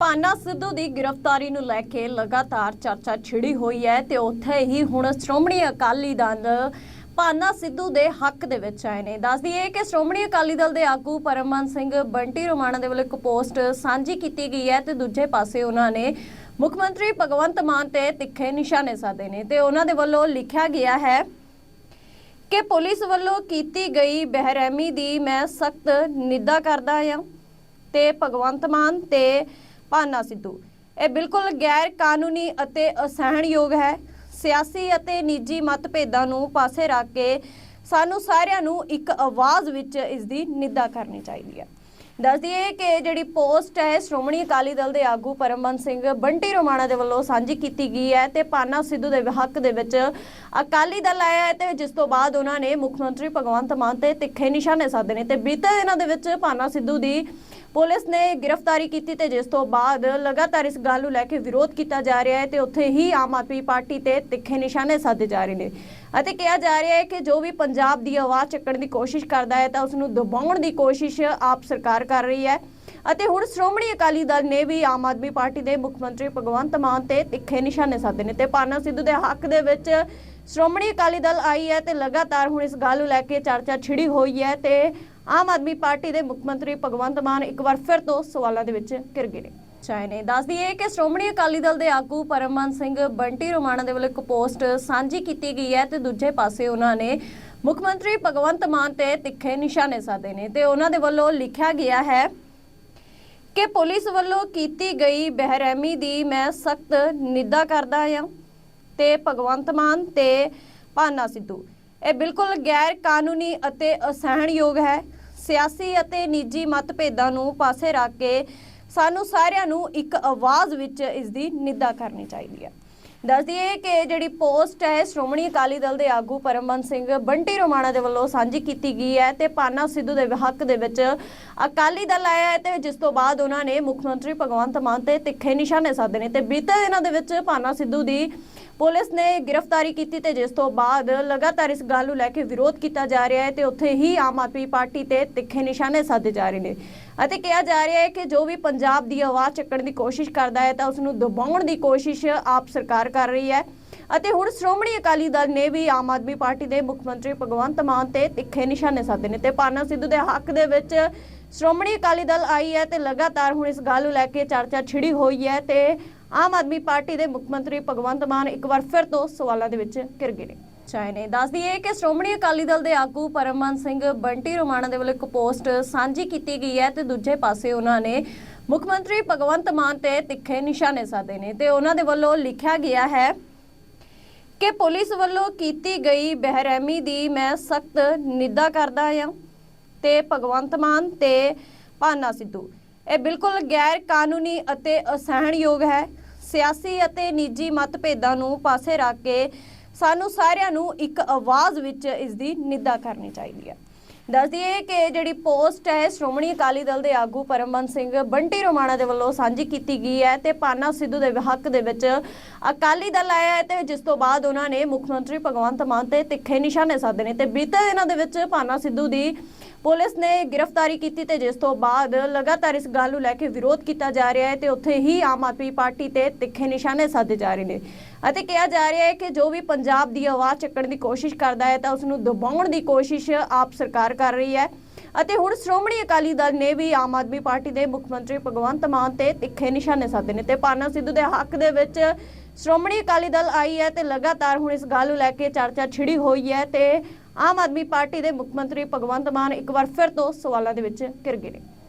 ਪਾਨਾ ਸਿੱਧੂ ਦੀ ਗ੍ਰਿਫਤਾਰੀ ਨੂੰ ਲੈ ਕੇ ਲਗਾਤਾਰ ਚਰਚਾ ਛਿੜੀ ਹੋਈ ਹੈ ਤੇ ਉੱਥੇ ਹੀ ਹੁਣ ਸ਼੍ਰੋਮਣੀ ਅਕਾਲੀ ਦਲ ਪਾਨਾ ਸਿੱਧੂ ਦੇ ਹੱਕ ਦੇ ਵਿੱਚ ਆਏ ਨੇ। ਦੱਸ ਦਈਏ ਕਿ ਸ਼੍ਰੋਮਣੀ ਅਕਾਲੀ ਦਲ ਦੇ ਆਗੂ ਪਰਮਨ ਸਿੰਘ ਬੰਟੀ ਰੋਮਾਣਾ ਦੇ ਵੱਲੋਂ ਇੱਕ ਪੋਸਟ ਸਾਂਝੀ ਕੀਤੀ ਗਈ ਹੈ ਤੇ ਦੂਜੇ ਪਾਸੇ ਉਹਨਾਂ ਨੇ ਮੁੱਖ ਮੰਤਰੀ ਭਗਵੰਤ ਮਾਨ ਤੇ ਤਿੱਖੇ ਨਿਸ਼ਾਨੇ ਸਾਧੇ ਨੇ ਤੇ ਉਹਨਾਂ ਦੇ ਵੱਲੋਂ ਲਿਖਿਆ ਗਿਆ ਹੈ ਕਿ ਪੁਲਿਸ ਵੱਲੋਂ ਕੀਤੀ ਗਈ ਬਹਿਰਹਿਮੀ ਦੀ ਮੈਂ ਸਖਤ ਨਿੰਦਾ ਕਰਦਾ ਹਾਂ ਤੇ ਭਗਵੰਤ ਮਾਨ ਤੇ ਭਾਨਾ ਸਿੱਧੂ। ਇਹ ਬਿਲਕੁਲ ਗੈਰ ਕਾਨੂੰਨੀ ਅਤੇ ਅਸਹਿਣਯੋਗ ਹੈ। ਸਿਆਸੀ ਅਤੇ ਨਿੱਜੀ ਮਤਭੇਦਾਂ ਨੂੰ ਪਾਸੇ ਰੱਖ ਕੇ ਸਾਨੂੰ ਸਾਰਿਆਂ ਨੂੰ ਇੱਕ ਆਵਾਜ਼ ਵਿੱਚ ਇਸ ਦੀ ਨਿੰਦਾ ਕਰਨੀ ਚਾਹੀਦੀ ਹੈ। ਦੱਸ ਦਈਏ ਕਿ ਜਿਹੜੀ ਪੋਸਟ ਹੈ, ਸ਼੍ਰੋਮਣੀ ਅਕਾਲੀ ਦਲ ਦੇ ਆਗੂ ਪਰਮਬੰਦ ਸਿੰਘ ਬੰਟੀ ਰੋਮਾਣਾ ਦੇ ਵੱਲੋਂ ਸਾਂਝੀ ਕੀਤੀ ਗਈ ਹੈ ਤੇ ਪਾਨਾ ਸਿੱਧੂ ਦੇ ਹੱਕ ਦੇ ਵਿੱਚ ਅਕਾਲੀ ਦਲ ਆਇਆ ਹੈ ਤੇ ਜਿਸ ਤੋਂ ਬਾਅਦ ਉਹਨਾਂ ਨੇ ਮੁੱਖ ਮੰਤਰੀ ਭਗਵੰਤ ਮਾਨ ਤੇ ਤਿੱਖੇ ਨਿਸ਼ਾਨੇ ਸਾਧੇ ਨੇ ਤੇ ਬੀਤੇ ਦਿਨਾਂ ਦੇ ਵਿੱਚ ਪਾਨਾ ਸਿੱਧੂ ਦੀ ਪੁਲਿਸ ਨੇ ਗ੍ਰਿਫਤਾਰੀ ਕੀਤੀ ਤੇ ਜਿਸ ਤੋਂ ਬਾਅਦ ਲਗਾਤਾਰ ਇਸ ਗੱਲ ਨੂੰ ਲੈ ਕੇ ਵਿਰੋਧ ਕੀਤਾ ਜਾ ਰਿਹਾ ਹੈ ਤੇ ਉੱਥੇ ਹੀ ਆਮ ਆਦਮੀ ਪਾਰਟੀ ਤੇ ਤਿੱਖੇ ਨਿਸ਼ਾਨੇ ਸਾਧੇ ਜਾ ਰਹੇ ਨੇ। ਅਤੇ ਕਿਹਾ ਜਾ ਰਿਹਾ ਹੈ ਕਿ ਜੋ ਵੀ ਪੰਜਾਬ ਦੀ ਆਵਾਜ਼ ਚੱਕਣ ਦੀ ਕੋਸ਼ਿਸ਼ ਕਰਦਾ ਹੈ ਤਾਂ ਉਸ ਨੂੰ ਦਬਾਉਣ ਦੀ ਕੋਸ਼ਿਸ਼ ਆਪ ਸਰਕਾਰ ਕਰ ਰਹੀ ਹੈ। ਅਤੇ ਹੁਣ ਸ਼੍ਰੋਮਣੀ ਅਕਾਲੀ ਦਲ ਨੇ ਵੀ ਆਮ ਆਦਮੀ ਪਾਰਟੀ ਦੇ ਮੁੱਖ ਮੰਤਰੀ ਭਗਵੰਤ ਮਾਨ ਤੇ ਤਿੱਖੇ ਨਿਸ਼ਾਨੇ ਸਾਧੇ ਨੇ ਤੇ ਪਾਨਾ ਸਿੱਧੂ ਦੇ ਹੱਕ ਦੇ ਵਿੱਚ ਸ਼੍ਰੋਮਣੀ ਅਕਾਲੀ ਦਲ ਆਈ ਹੈ ਤੇ ਲਗਾਤਾਰ ਹੁਣ ਇਸ ਗੱਲ ਨੂੰ ਲੈ ਕੇ ਚਰਚਾ ਛਿੜੀ ਹੋਈ ਹੈ ਤੇ ਆਮ ਆਦਮੀ ਪਾਰਟੀ ਦੇ ਮੁੱਖ ਮੰਤਰੀ ਭਗਵੰਤ ਮਾਨ ਇੱਕ ਵਾਰ ਫਿਰ ਤੋਂ ਸਵਾਲਾਂ ਦੇ ਵਿੱਚ ਘਿਰ ਗਏ ਨੇ। ਚਾਹੇ ਦੱਸ ਦਈਏ ਕਿ ਸ਼੍ਰੋਮਣੀ ਅਕਾਲੀ ਦਲ ਦੇ ਆਗੂ ਪਰਮਨ ਸਿੰਘ ਬੰਟੀ ਰੋਮਾਣਾ ਦੇ ਵੱਲੋਂ ਇੱਕ ਪੋਸਟ ਸਾਂਝੀ ਕੀਤੀ ਗਈ ਹੈ ਤੇ ਦੂਜੇ ਪਾਸੇ ਉਹਨਾਂ ਨੇ ਮੁੱਖ ਮੰਤਰੀ ਭਗਵੰਤ ਮਾਨ ਤੇ ਤਿੱਖੇ ਨਿਸ਼ਾਨੇ ਸਾਧੇ ਨੇ ਤੇ ਉਹਨਾਂ ਦੇ ਵੱਲੋਂ ਲਿਖਿਆ ਗਿਆ ਹੈ ਕਿ ਪੁਲਿਸ ਵੱਲੋਂ ਕੀਤੀ ਗਈ ਬਹਿਰਹਿਮੀ ਦੀ ਮੈਂ ਸਖਤ ਨਿੰਦਾ ਕਰਦਾ ਹਾਂ ਤੇ ਭਗਵੰਤ ਮਾਨ ਤੇ ਭਾਨਾ ਸਿੱਧੂ। ਇਹ ਬਿਲਕੁਲ ਗੈਰ ਕਾਨੂੰਨੀ ਅਤੇ ਅਸਹਿਣਯੋਗ ਹੈ। ਸਿਆਸੀ ਅਤੇ ਨਿੱਜੀ ਮਤਭੇਦਾਂ ਨੂੰ ਪਾਸੇ ਰੱਖ ਕੇ ਸਾਨੂੰ ਸਾਰਿਆਂ ਨੂੰ ਇੱਕ ਆਵਾਜ਼ ਵਿੱਚ ਇਸ ਦੀ ਨਿੰਦਾ ਕਰਨੀ ਚਾਹੀਦੀ ਹੈ। ਦੱਸ ਦਈਏ ਕਿ ਜਿਹੜੀ ਪੋਸਟ ਹੈ, ਸ਼੍ਰੋਮਣੀ ਅਕਾਲੀ ਦਲ ਦੇ ਆਗੂ ਪਰਮਬੰਦ ਸਿੰਘ ਬੰਟੀ ਰੋਮਾਣਾ ਦੇ ਵੱਲੋਂ ਸਾਂਝੀ ਕੀਤੀ ਗਈ ਹੈ ਤੇ ਪਾਨਾ ਸਿੱਧੂ ਦੇ ਹੱਕ ਦੇ ਵਿੱਚ ਅਕਾਲੀ ਦਲ ਆਇਆ ਹੈ ਤੇ ਜਿਸ ਤੋਂ ਬਾਅਦ ਉਹਨਾਂ ਨੇ ਮੁੱਖ ਮੰਤਰੀ ਭਗਵੰਤ ਮਾਨ ਤੇ ਤਿੱਖੇ ਨਿਸ਼ਾਨੇ ਸਾਧੇ ਨੇ ਤੇ ਬੀਤੇ ਦਿਨਾਂ ਦੇ ਵਿੱਚ ਪਾਨਾ ਸਿੱਧੂ ਦੀ ਪੁਲਿਸ ਨੇ ਗ੍ਰਿਫਤਾਰੀ ਕੀਤੀ ਤੇ ਜਿਸ ਤੋਂ ਬਾਅਦ ਲਗਾਤਾਰ ਇਸ ਗੱਲ ਨੂੰ ਲੈ ਕੇ ਵਿਰੋਧ ਕੀਤਾ ਜਾ ਰਿਹਾ ਹੈ ਤੇ ਉੱਥੇ ਹੀ ਆਮ ਆਦਮੀ ਪਾਰਟੀ ਤੇ ਤਿੱਖੇ ਨਿਸ਼ਾਨੇ ਸਾਧੇ ਜਾ ਰਹੇ ਨੇ। ਅਤੇ ਕਿਹਾ ਜਾ ਰਿਹਾ ਹੈ ਕਿ ਜੋ ਵੀ ਪੰਜਾਬ ਦੀ ਆਵਾਜ਼ ਚੱਕਣ ਦੀ ਕੋਸ਼ਿਸ਼ ਕਰਦਾ ਹੈ ਤਾਂ ਉਸ ਨੂੰ ਦਬਾਉਣ ਦੀ ਕੋਸ਼ਿਸ਼ ਆਪ ਸਰਕਾਰ ਕਰ ਰਹੀ ਹੈ। ਅਤੇ ਹੁਣ ਸ਼੍ਰੋਮਣੀ ਅਕਾਲੀ ਦਲ ਨੇ ਵੀ ਆਮ ਆਦਮੀ ਪਾਰਟੀ ਦੇ ਮੁੱਖ ਮੰਤਰੀ ਭਗਵੰਤ ਮਾਨ ਤੇ ਤਿੱਖੇ ਨਿਸ਼ਾਨੇ ਸਾਧੇ ਨੇ ਤੇ ਪਾਨਾ ਸਿੱਧੂ ਦੇ ਹੱਕ ਦੇ ਵਿੱਚ ਸ਼੍ਰੋਮਣੀ ਅਕਾਲੀ ਦਲ ਆਈ ਹੈ ਤੇ ਲਗਾਤਾਰ ਹੁਣ ਇਸ ਗੱਲ ਨੂੰ ਲੈ ਕੇ ਚਰਚਾ ਛਿੜੀ ਹੋਈ ਹੈ ਤੇ ਆਮ ਆਦਮੀ ਪਾਰਟੀ ਦੇ ਮੁੱਖ ਮੰਤਰੀ ਭਗਵੰਤ ਮਾਨ ਇੱਕ ਵਾਰ ਫਿਰ ਤੋਂ ਸਵਾਲਾਂ ਦੇ ਵਿੱਚ ਘਿਰ ਗਏ ਨੇ। ਚਾਹੇ ਨੇ ਦੱਸ ਦਈਏ ਕਿ ਸ਼੍ਰੋਮਣੀ ਅਕਾਲੀ ਦਲ ਦੇ ਆਗੂ ਪਰਮਨ ਸਿੰਘ ਬੰਟੀ ਰੋਮਾਣਾ ਦੇ ਵੱਲੋਂ ਇੱਕ ਪੋਸਟ ਸਾਂਝੀ ਕੀਤੀ ਗਈ ਹੈ ਤੇ ਦੂਜੇ ਪਾਸੇ ਉਹਨਾਂ ਨੇ ਮੁੱਖ ਮੰਤਰੀ ਭਗਵੰਤ ਮਾਨ ਤੇ ਤਿੱਖੇ ਨਿਸ਼ਾਨੇ ਸਾਧੇ ਨੇ ਤੇ ਉਹਨਾਂ ਦੇ ਵੱਲੋਂ ਲਿਖਿਆ ਗਿਆ ਹੈ ਕਿ ਪੁਲਿਸ ਵੱਲੋਂ ਕੀਤੀ ਗਈ ਬਹਿਰਹਿਮੀ ਦੀ ਮੈਂ ਸਖਤ ਨਿੰਦਾ ਕਰਦਾ ਹਾਂ ਤੇ ਭਗਵੰਤ ਮਾਨ ਤੇ ਭਾਨਾ ਸਿੱਧੂ। ਇਹ ਬਿਲਕੁਲ ਗੈਰ ਕਾਨੂੰਨੀ ਅਤੇ ਅਸਹਿਣਯੋਗ ਹੈ। ਸਿਆਸੀ ਅਤੇ ਨਿੱਜੀ ਮਤਭੇਦਾਂ ਨੂੰ ਪਾਸੇ ਰੱਖ ਕੇ ਸਾਨੂੰ ਸਾਰਿਆਂ ਨੂੰ ਇੱਕ ਆਵਾਜ਼ ਵਿੱਚ ਇਸ ਦੀ ਨਿੰਦਾ ਕਰਨੀ ਚਾਹੀਦੀ ਹੈ। ਦੱਸ ਦਈਏ ਕਿ ਜਿਹੜੀ ਪੋਸਟ ਹੈ, ਸ਼੍ਰੋਮਣੀ ਅਕਾਲੀ ਦਲ ਦੇ ਆਗੂ ਪਰਮਬੰਦ ਸਿੰਘ ਬੰਟੀ ਰੋਮਾਣਾ ਦੇ ਵੱਲੋਂ ਸਾਂਝੀ ਕੀਤੀ ਗਈ ਹੈ ਤੇ ਪਾਨਾ ਸਿੱਧੂ ਦੇ ਹੱਕ ਦੇ ਵਿੱਚ ਅਕਾਲੀ ਦਲ ਆਇਆ ਹੈ ਤੇ ਜਿਸ ਤੋਂ ਬਾਅਦ ਉਹਨਾਂ ਨੇ ਮੁੱਖ ਮੰਤਰੀ ਭਗਵੰਤ ਮਾਨ ਤੇ ਤਿੱਖੇ ਨਿਸ਼ਾਨੇ ਸਾਧੇ ਨੇ ਤੇ ਬੀਤੇ ਦਿਨਾਂ ਦੇ ਵਿੱਚ ਪਾਨਾ ਸਿੱਧੂ ਦੀ ਪੁਲਿਸ ਨੇ ਗ੍ਰਿਫਤਾਰੀ ਕੀਤੀ ਤੇ ਜਿਸ ਤੋਂ ਬਾਅਦ ਲਗਾਤਾਰ ਇਸ ਗੱਲ ਨੂੰ ਲੈ ਕੇ ਵਿਰੋਧ ਕੀਤਾ ਜਾ ਰਿਹਾ ਹੈ ਤੇ ਉੱਥੇ ਹੀ ਆਮ ਆਦਮੀ ਪਾਰਟੀ ਤੇ ਤਿੱਖੇ ਨਿਸ਼ਾਨੇ ਸਾਧੇ ਜਾ ਰਹੇ ਨੇ। ਅਤੇ ਕਿਹਾ ਜਾ ਰਿਹਾ ਹੈ ਕਿ ਜੋ ਵੀ ਪੰਜਾਬ ਦੀ ਆਵਾਜ਼ ਚੱਕਣ ਦੀ ਕੋਸ਼ਿਸ਼ ਕਰਦਾ ਹੈ ਤਾਂ ਉਸ ਨੂੰ ਦਬਾਉਣ ਦੀ ਕੋਸ਼ਿਸ਼ ਆਪ ਸਰਕਾਰ ਕਰ ਰਹੀ ਹੈ। ਅਤੇ ਹੁਣ ਸ਼੍ਰੋਮਣੀ ਅਕਾਲੀ ਦਲ ਨੇ ਵੀ ਆਮ ਆਦਮੀ ਪਾਰਟੀ ਦੇ ਮੁੱਖ ਮੰਤਰੀ ਭਗਵੰਤ ਮਾਨ ਤੇ ਤਿੱਖੇ ਨਿਸ਼ਾਨੇ ਸਾਧੇ ਨੇ ਤੇ ਪਾਨਾ ਸਿੱਧੂ ਦੇ ਹੱਕ ਦੇ ਵਿੱਚ ਸ਼੍ਰੋਮਣੀ ਅਕਾਲੀ ਦਲ ਆਈ ਹੈ ਤੇ ਲਗਾਤਾਰ ਹੁਣ ਇਸ ਗੱਲ ਨੂੰ ਲੈ ਕੇ ਚਰਚਾ ਛਿੜੀ ਹੋਈ ਹੈ ਤੇ ਆਮ ਆਦਮੀ ਪਾਰਟੀ ਦੇ ਮੁੱਖ ਮੰਤਰੀ ਭਗਵੰਤ ਮਾਨ ਇੱਕ ਵਾਰ ਫਿਰ ਤੋਂ ਸਵਾਲਾਂ ਦੇ ਵਿੱਚ ਘਿਰ ਗਏ ਨੇ।